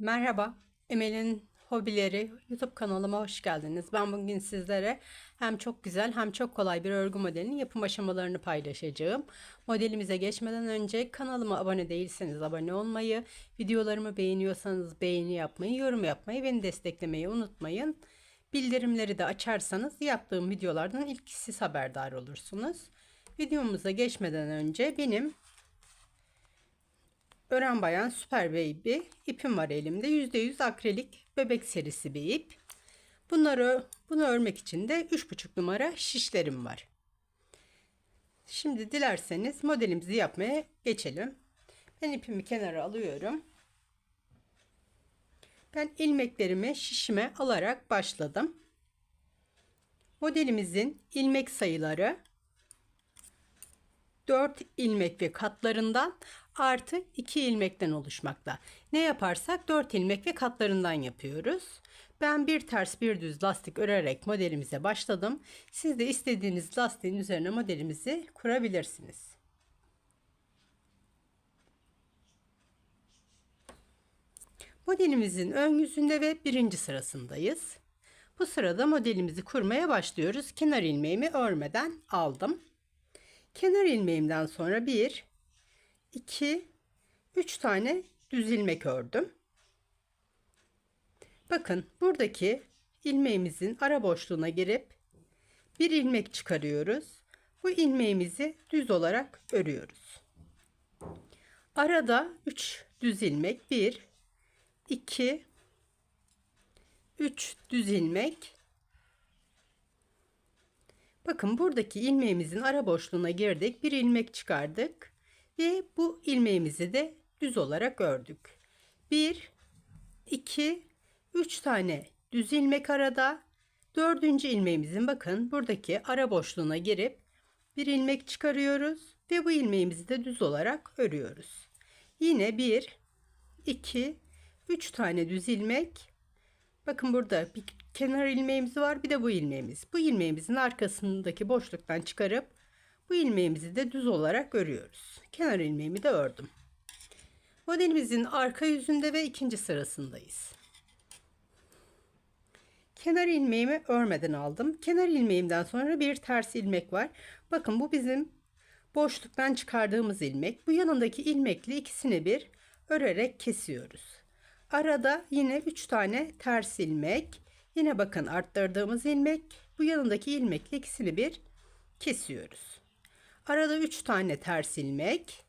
Merhaba, Emel'in Hobileri YouTube kanalıma hoş geldiniz. Ben bugün sizlere hem çok güzel hem çok kolay bir örgü modelinin yapım aşamalarını paylaşacağım. Modelimize geçmeden önce kanalıma abone değilseniz abone olmayı, videolarımı beğeniyorsanız beğeni yapmayı, yorum yapmayı, beni desteklemeyi unutmayın. Bildirimleri de açarsanız yaptığım videolardan ilk siz haberdar olursunuz. Videomuza geçmeden önce benim Ören Bayan Süper Baby ipim var elimde. %100 akrilik bebek serisi bir ip. Bunları bunu örmek için de 3,5 numara şişlerim var. Şimdi dilerseniz modelimizi yapmaya geçelim. Ben ipimi kenara alıyorum. Ben ilmeklerimi şişime alarak başladım. Modelimizin ilmek sayıları 4 ilmek ve katlarından artı 2 ilmekten oluşmakta. Ne yaparsak 4 ilmek ve katlarından yapıyoruz. Ben bir ters bir düz lastik örerek modelimize başladım. Siz de istediğiniz lastiğin üzerine modelimizi kurabilirsiniz. Modelimizin ön yüzünde ve birinci sırasındayız. Bu sırada modelimizi kurmaya başlıyoruz. Kenar ilmeğimi örmeden aldım. Kenar ilmeğimden sonra bir, iki, üç tane düz ilmek ördüm. Bakın buradaki ilmeğimizin ara boşluğuna girip bir ilmek çıkarıyoruz. Bu ilmeğimizi düz olarak örüyoruz. Arada 3 düz ilmek 1 2 3 düz ilmek Bakın buradaki ilmeğimizin ara boşluğuna girdik. Bir ilmek çıkardık. Ve bu ilmeğimizi de düz olarak ördük. 1, 2, 3 tane düz ilmek arada. Dördüncü ilmeğimizin bakın buradaki ara boşluğuna girip bir ilmek çıkarıyoruz. Ve bu ilmeğimizi de düz olarak örüyoruz. Yine 1, 2, 3 tane düz ilmek. Bakın burada bir kenar ilmeğimiz var. Bir de bu ilmeğimiz. Bu ilmeğimizin arkasındaki boşluktan çıkarıp bu ilmeğimizi de düz olarak örüyoruz. Kenar ilmeğimi de ördüm. Modelimizin arka yüzünde ve ikinci sırasındayız. Kenar ilmeğimi örmeden aldım. Kenar ilmeğimden sonra bir ters ilmek var. Bakın bu bizim boşluktan çıkardığımız ilmek. Bu yanındaki ilmekle ikisini bir örerek kesiyoruz. Arada yine 3 tane ters ilmek. Yine bakın arttırdığımız ilmek. Bu yanındaki ilmekle ikisini bir kesiyoruz. Arada 3 tane ters ilmek.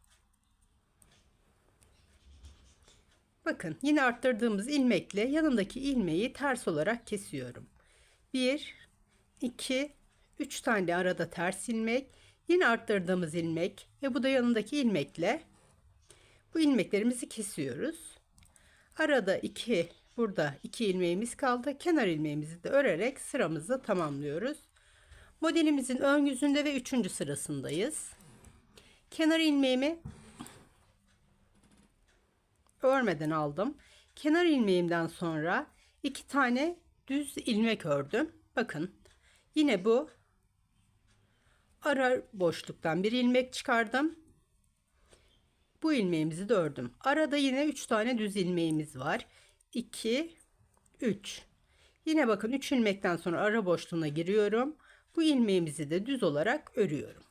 Bakın yine arttırdığımız ilmekle yanındaki ilmeği ters olarak kesiyorum. 1 2 3 tane arada ters ilmek, yine arttırdığımız ilmek ve bu da yanındaki ilmekle bu ilmeklerimizi kesiyoruz. Arada 2 burada 2 ilmeğimiz kaldı. Kenar ilmeğimizi de örerek sıramızı tamamlıyoruz. Modelimizin ön yüzünde ve 3. sırasındayız. Kenar ilmeğimi örmeden aldım. Kenar ilmeğimden sonra iki tane düz ilmek ördüm. Bakın yine bu ara boşluktan bir ilmek çıkardım. Bu ilmeğimizi de ördüm. Arada yine 3 tane düz ilmeğimiz var. 2 3 Yine bakın 3 ilmekten sonra ara boşluğuna giriyorum. Bu ilmeğimizi de düz olarak örüyorum.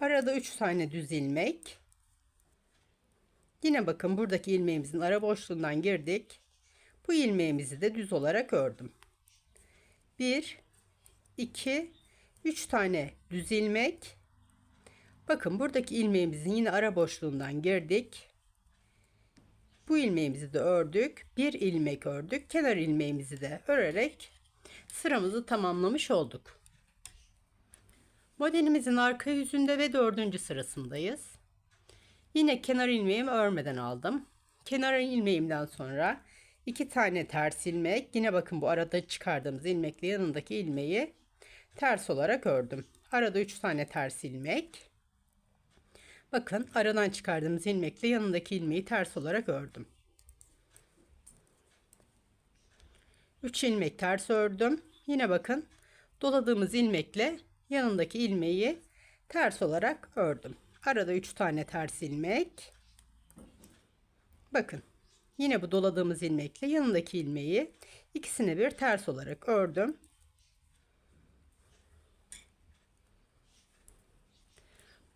Arada 3 tane düz ilmek. Yine bakın buradaki ilmeğimizin ara boşluğundan girdik. Bu ilmeğimizi de düz olarak ördüm. 1 2 3 tane düz ilmek. Bakın buradaki ilmeğimizin yine ara boşluğundan girdik. Bu ilmeğimizi de ördük. Bir ilmek ördük. Kenar ilmeğimizi de örerek sıramızı tamamlamış olduk. Modelimizin arka yüzünde ve dördüncü sırasındayız. Yine kenar ilmeğimi örmeden aldım. Kenar ilmeğimden sonra iki tane ters ilmek. Yine bakın bu arada çıkardığımız ilmekle yanındaki ilmeği ters olarak ördüm. Arada üç tane ters ilmek. Bakın aradan çıkardığımız ilmekle yanındaki ilmeği ters olarak ördüm. 3 ilmek ters ördüm. Yine bakın doladığımız ilmekle yanındaki ilmeği ters olarak ördüm. Arada 3 tane ters ilmek. Bakın. Yine bu doladığımız ilmekle yanındaki ilmeği ikisini bir ters olarak ördüm.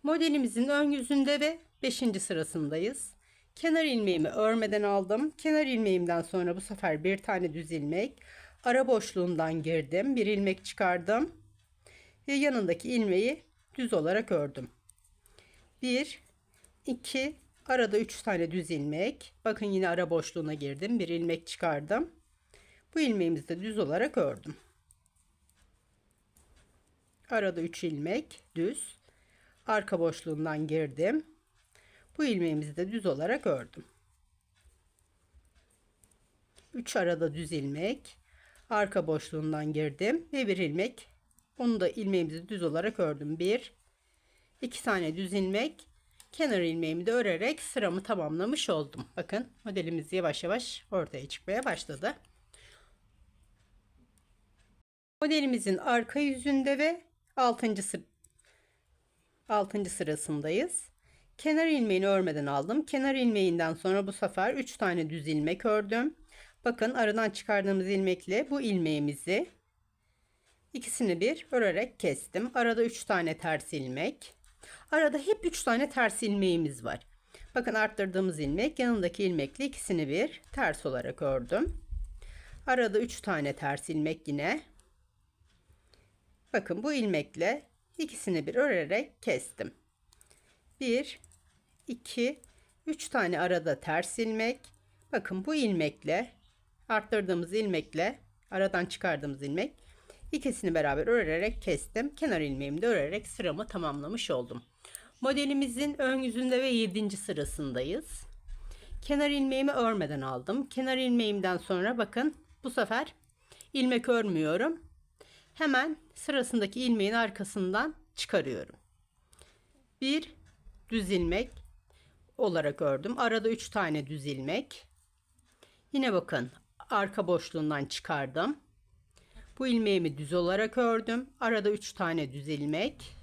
Modelimizin ön yüzünde ve 5. sırasındayız. Kenar ilmeğimi örmeden aldım. Kenar ilmeğimden sonra bu sefer bir tane düz ilmek. Ara boşluğundan girdim. Bir ilmek çıkardım. Ve yanındaki ilmeği düz olarak ördüm. 1 2 arada 3 tane düz ilmek. Bakın yine ara boşluğuna girdim. Bir ilmek çıkardım. Bu ilmeğimizi de düz olarak ördüm. Arada 3 ilmek düz. Arka boşluğundan girdim. Bu ilmeğimizi de düz olarak ördüm. 3 arada düz ilmek. Arka boşluğundan girdim ve bir ilmek. Onu da ilmeğimizi düz olarak ördüm. 1 2 tane düz ilmek. Kenar ilmeğimi de örerek sıramı tamamlamış oldum. Bakın modelimiz yavaş yavaş ortaya çıkmaya başladı. Modelimizin arka yüzünde ve 6. sıra 6. sırasındayız. Kenar ilmeğini örmeden aldım. Kenar ilmeğinden sonra bu sefer 3 tane düz ilmek ördüm. Bakın aradan çıkardığımız ilmekle bu ilmeğimizi ikisini bir örerek kestim. Arada 3 tane ters ilmek. Arada hep 3 tane ters ilmeğimiz var. Bakın arttırdığımız ilmek yanındaki ilmekle ikisini bir ters olarak ördüm. Arada 3 tane ters ilmek yine. Bakın bu ilmekle ikisini bir örerek kestim. 1 2 3 tane arada ters ilmek. Bakın bu ilmekle arttırdığımız ilmekle aradan çıkardığımız ilmek ikisini beraber örerek kestim. Kenar ilmeğimi de örerek sıramı tamamlamış oldum. Modelimizin ön yüzünde ve 7. sırasındayız. Kenar ilmeğimi örmeden aldım. Kenar ilmeğimden sonra bakın bu sefer ilmek örmüyorum. Hemen sırasındaki ilmeğin arkasından çıkarıyorum. Bir düz ilmek olarak ördüm. Arada 3 tane düz ilmek. Yine bakın arka boşluğundan çıkardım. Bu ilmeğimi düz olarak ördüm. Arada 3 tane düz ilmek.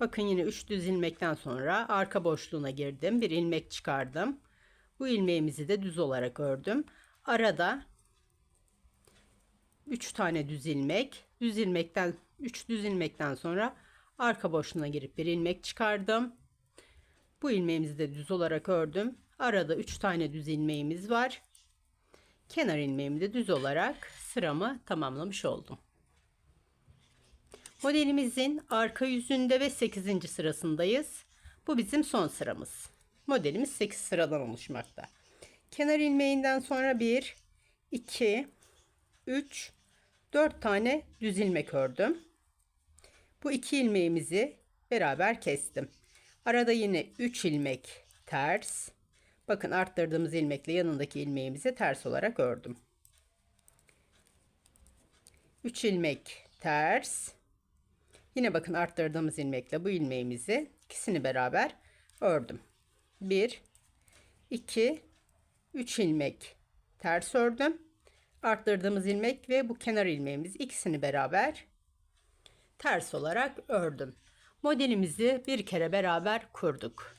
Bakın yine 3 düz ilmekten sonra arka boşluğuna girdim. Bir ilmek çıkardım. Bu ilmeğimizi de düz olarak ördüm. Arada 3 tane düz ilmek. Düz ilmekten 3 düz ilmekten sonra arka boşluğuna girip bir ilmek çıkardım. Bu ilmeğimizi de düz olarak ördüm. Arada 3 tane düz ilmeğimiz var. Kenar ilmeğimi de düz olarak sıramı tamamlamış oldum. Modelimizin arka yüzünde ve 8. sırasındayız. Bu bizim son sıramız. Modelimiz 8 sıradan oluşmakta. Kenar ilmeğinden sonra 1, 2, 3, 4 tane düz ilmek ördüm. Bu iki ilmeğimizi beraber kestim. Arada yine 3 ilmek ters. Bakın arttırdığımız ilmekle yanındaki ilmeğimizi ters olarak ördüm. 3 ilmek ters. Yine bakın arttırdığımız ilmekle bu ilmeğimizi ikisini beraber ördüm. 1 2 3 ilmek ters ördüm. Arttırdığımız ilmek ve bu kenar ilmeğimiz ikisini beraber ters olarak ördüm. Modelimizi bir kere beraber kurduk.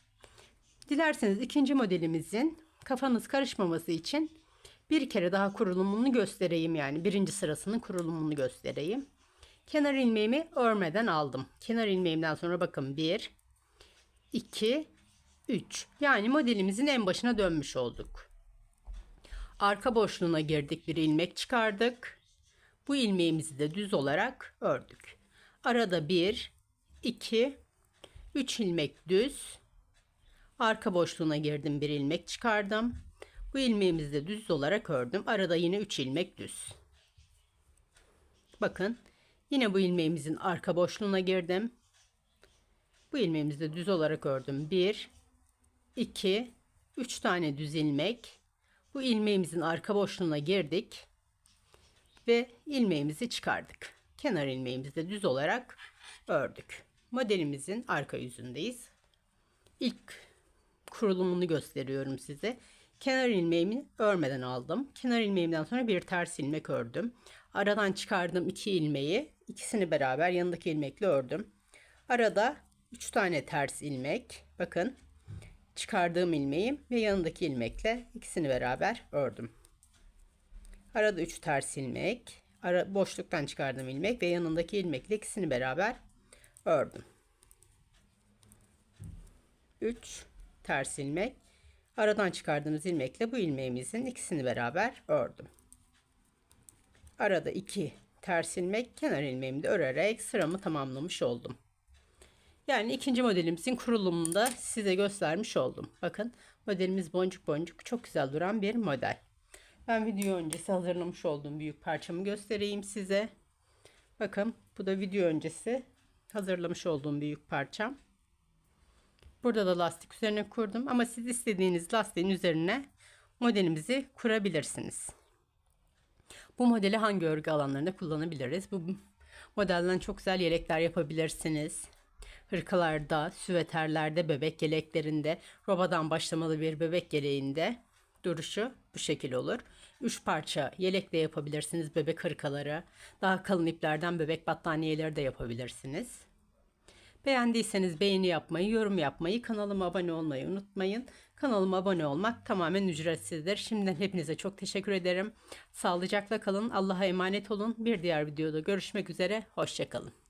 Dilerseniz ikinci modelimizin kafanız karışmaması için bir kere daha kurulumunu göstereyim yani birinci sırasının kurulumunu göstereyim. Kenar ilmeğimi örmeden aldım. Kenar ilmeğimden sonra bakın 1 2 3 yani modelimizin en başına dönmüş olduk. Arka boşluğuna girdik bir ilmek çıkardık. Bu ilmeğimizi de düz olarak ördük. Arada 1 2 3 ilmek düz. Arka boşluğuna girdim bir ilmek çıkardım. Bu ilmeğimizi de düz olarak ördüm. Arada yine 3 ilmek düz. Bakın yine bu ilmeğimizin arka boşluğuna girdim. Bu ilmeğimizi de düz olarak ördüm. 1 2 3 tane düz ilmek. Bu ilmeğimizin arka boşluğuna girdik ve ilmeğimizi çıkardık. Kenar ilmeğimizi de düz olarak ördük. Modelimizin arka yüzündeyiz. İlk kurulumunu gösteriyorum size. Kenar ilmeğimi örmeden aldım. Kenar ilmeğimden sonra bir ters ilmek ördüm. Aradan çıkardığım iki ilmeği ikisini beraber yanındaki ilmekle ördüm. Arada 3 tane ters ilmek. Bakın çıkardığım ilmeğim ve yanındaki ilmekle ikisini beraber ördüm. Arada 3 ters ilmek, ara boşluktan çıkardığım ilmek ve yanındaki ilmekle ikisini beraber ördüm. 3 ters ilmek, aradan çıkardığımız ilmekle bu ilmeğimizin ikisini beraber ördüm. Arada 2 ters ilmek, kenar ilmeğimi de örerek sıramı tamamlamış oldum. Yani ikinci modelimizin kurulumunu da size göstermiş oldum. Bakın modelimiz boncuk boncuk çok güzel duran bir model. Ben video öncesi hazırlamış olduğum büyük parçamı göstereyim size. Bakın bu da video öncesi hazırlamış olduğum büyük parçam. Burada da lastik üzerine kurdum ama siz istediğiniz lastiğin üzerine modelimizi kurabilirsiniz. Bu modeli hangi örgü alanlarında kullanabiliriz? Bu modelden çok güzel yelekler yapabilirsiniz hırkalarda, süveterlerde, bebek yeleklerinde, robadan başlamalı bir bebek yeleğinde duruşu bu şekil olur. Üç parça yelek de yapabilirsiniz bebek hırkaları. Daha kalın iplerden bebek battaniyeleri de yapabilirsiniz. Beğendiyseniz beğeni yapmayı, yorum yapmayı, kanalıma abone olmayı unutmayın. Kanalıma abone olmak tamamen ücretsizdir. Şimdiden hepinize çok teşekkür ederim. Sağlıcakla kalın. Allah'a emanet olun. Bir diğer videoda görüşmek üzere. Hoşçakalın.